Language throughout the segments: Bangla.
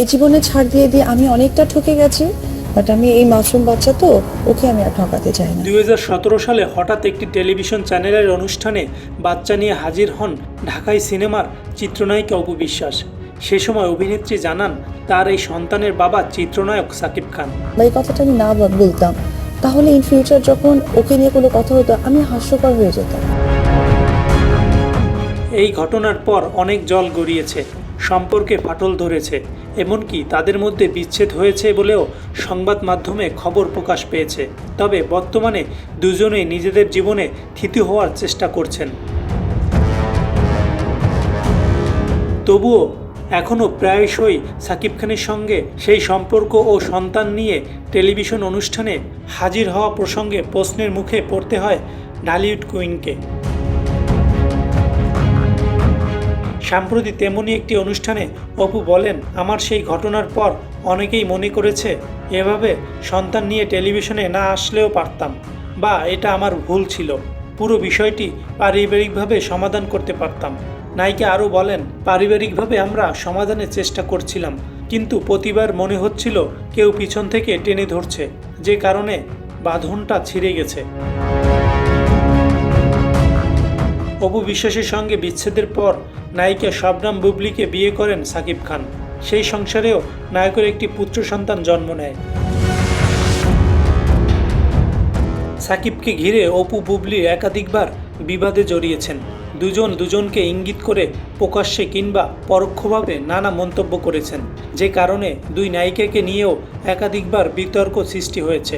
এই জীবনে ছাড় দিয়ে দিয়ে আমি অনেকটা ঠকে গেছি বাট আমি এই মাসুম বাচ্চা তো ওকে আমি আর ঠকাতে চাই না। দু হাজার সতেরো সালে হঠাৎ একটি টেলিভিশন চ্যানেলের অনুষ্ঠানে বাচ্চা নিয়ে হাজির হন ঢাকাই সিনেমার চিত্রনায়িকা অপু বিশ্বাস। সে সময় অভিনেত্রী জানান তার এই সন্তানের বাবা চিত্রনায়ক সাকিব খান। এই কথাটা আমি না বলতাম। তাহলে ইন ফিউচার যখন ওকে নিয়ে কোনো কথা হতো আমি হাস্যকর হয়ে যেতাম। এই ঘটনার পর অনেক জল গড়িয়েছে। সম্পর্কে ফাটল ধরেছে, এমনকি তাদের মধ্যে বিচ্ছেদ হয়েছে বলেও সংবাদ মাধ্যমে খবর প্রকাশ পেয়েছে। তবে বর্তমানে দুজনেই নিজেদের জীবনে থিতু হওয়ার চেষ্টা করছেন। তবুও এখনও প্রায়শই সাকিব খানের সঙ্গে সেই সম্পর্ক ও সন্তান নিয়ে টেলিভিশন অনুষ্ঠানে হাজির হওয়া প্রসঙ্গে প্রশ্নের মুখে পড়তে হয় ঢালিউড কুইনকে। সাম্প্রতি তেমনই একটি অনুষ্ঠানে অপু বলেন, আমার সেই ঘটনার পর অনেকেই মনে করেছে, এভাবে সন্তান নিয়ে টেলিভিশনে না আসলেও পারতাম বা এটা আমার ভুল ছিল। পুরো বিষয়টি পারিবারিকভাবে সমাধান করতে পারতাম। নায়িকা আরও বলেন, পারিবারিকভাবে আমরা সমাধানের চেষ্টা করছিলাম, কিন্তু প্রতিবার মনে হচ্ছিল কেউ পিছন থেকে টেনে ধরছে, যে কারণে বাঁধনটা ছিঁড়ে গেছে। অপু বিশ্বাসের সঙ্গে বিচ্ছেদের পর নায়িকা শবনাম বুবলিকে বিয়ে করেন সাকিব খান। সেই সংসারেও নায়কের একটি পুত্র সন্তান জন্ম নেয়। সাকিবকে ঘিরে অপু বুবলি একাধিকবার বিবাদে জড়িয়েছেন। দুজন দুজনকে ইঙ্গিত করে প্রকাশ্যে কিংবা পরোক্ষভাবে নানা মন্তব্য করেছেন, যে কারণে দুই নায়িকাকে নিয়েও একাধিকবার বিতর্ক সৃষ্টি হয়েছে।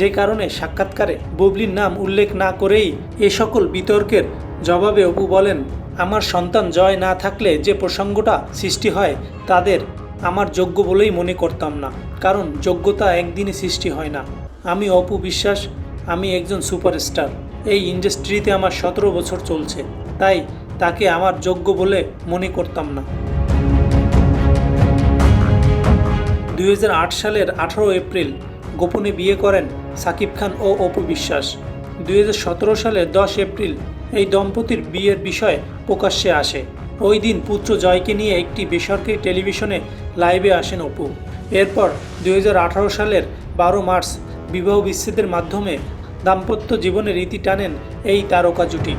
যে কারণে সাক্ষাৎকারে বুবলির নাম উল্লেখ না করেই এ সকল বিতর্কের জবাবে অপু বলেন, আমার সন্তান জয় না থাকলে যে প্রসঙ্গটা সৃষ্টি হয় তাদের আমার যোগ্য বলেই মনে করতাম না, কারণ যোগ্যতা একদিনই সৃষ্টি হয় না। আমি অপু বিশ্বাস, আমি একজন সুপারস্টার। এই ইন্ডাস্ট্রিতে আমার সতেরো বছর চলছে, তাই তাকে আমার যোগ্য বলে মনে করতাম না। দু হাজার আট সালের আঠারো এপ্রিল গোপনে বিয়ে করেন সাকিব খান ও অপু বিশ্বাস। দুই হাজার সতেরো সালের দশ এপ্রিল এই দম্পতির বিয়ের বিষয় প্রকাশ্যে আসে। ওই দিন পুত্র জয়কে নিয়ে একটি বেসরকারি টেলিভিশনে লাইভে আসেন অপু। এরপর দুই হাজার আঠারো সালের বারো মার্চ বিবাহ বিচ্ছেদের মাধ্যমে দাম্পত্য জীবনের রীতি টানেন এই তারকা জুটি।